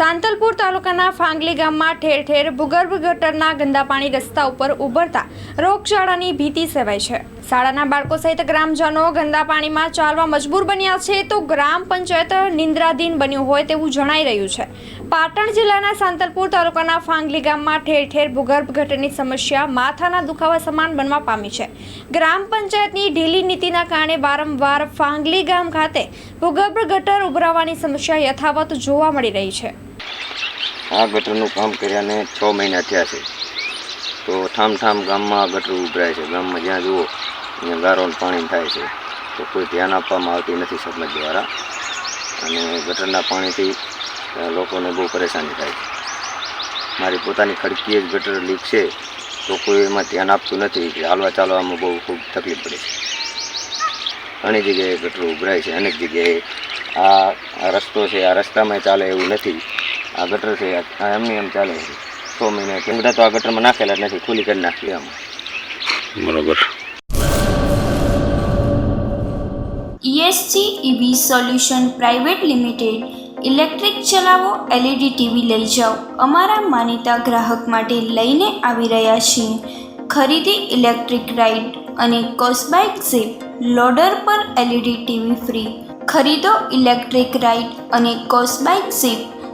સાંતલપુર તાલુકાના ફાંગલી ગામમાં ઠેર ઠેર ભૂગર્ભ ગટરના ગંદા પાણી રસ્તા ઉપર ઉભરતા રોગચાળાની ભીતિ સેવાય છે. શાળાના બાળકો સહિત ગ્રામજનો ગંદા પાણીમાં ચાલવા મજબૂર બન્યા છે તો ગ્રામ પંચાયત નિંદ્રાધીન બન્યું હોય તેવું જણાઈ રહ્યું છે. પાટણ જિલ્લાના સાંતલપુર તાલુકાના ફાંગલી ગામમાં ઠેર ઠેર ભૂગર્ભ ગટરની સમસ્યા માથાના દુખાવા સમાન બનવા પામી છે. ગ્રામ પંચાયતની ઢીલી નીતિના કારણે વારંવાર ફાંગલી ગામ ખાતે ભૂગર્ભ ગટર ઉભરાવાની સમસ્યા યથાવત જોવા મળી રહી છે. આ ગટરનું કામ કર્યાને છ મહિના થયા છે. તો ઠામ ગામમાં ગટર ઉભરાય છે. ગામમાં જ્યાં જુઓ ત્યાં ગારોનું પાણી થાય છે. તો કોઈ ધ્યાન આપવામાં આવતી નથી સમજ દ્વારા. અને ગટરના પાણીથી લોકોને બહુ પરેશાની થાય છે. મારી પોતાની ખડકીએ જ ગટર લીક છે, તો કોઈ એમાં ધ્યાન આપતું નથી. કે હાલવા ચાલવામાં બહુ ખૂબ તકલીફ પડે છે. ઘણી જગ્યાએ ગટરો ઉભરાય છે. અનેક જગ્યાએ આ રસ્તો છે. આ રસ્તામાં ચાલે એવું નથી. આ ગટર છે આ એમની એમ ચાલે છે. છ. મહિના કે બધા તો આ ગટરમાં નાખેલા જ નથી ખુલ્લી કરી નાખી આમ બરોબર. ESC EV solution private limited electric ચલાવો એલઈડી ટીવી લઈ જાઓ. અમારા માનીતા ગ્રાહક માટે લઈને આવી રહ્યા છીએ. ખરીદી ઇલેક્ટ્રિક રાઇડ અને કોસ્બાઇક ઝીપ લોડર પર એલઈડી ટીવી ફ્રી. ખરીદો ઇલેક્ટ્રિક રાઇડ અને કોસ્બાઇક ઝીપ.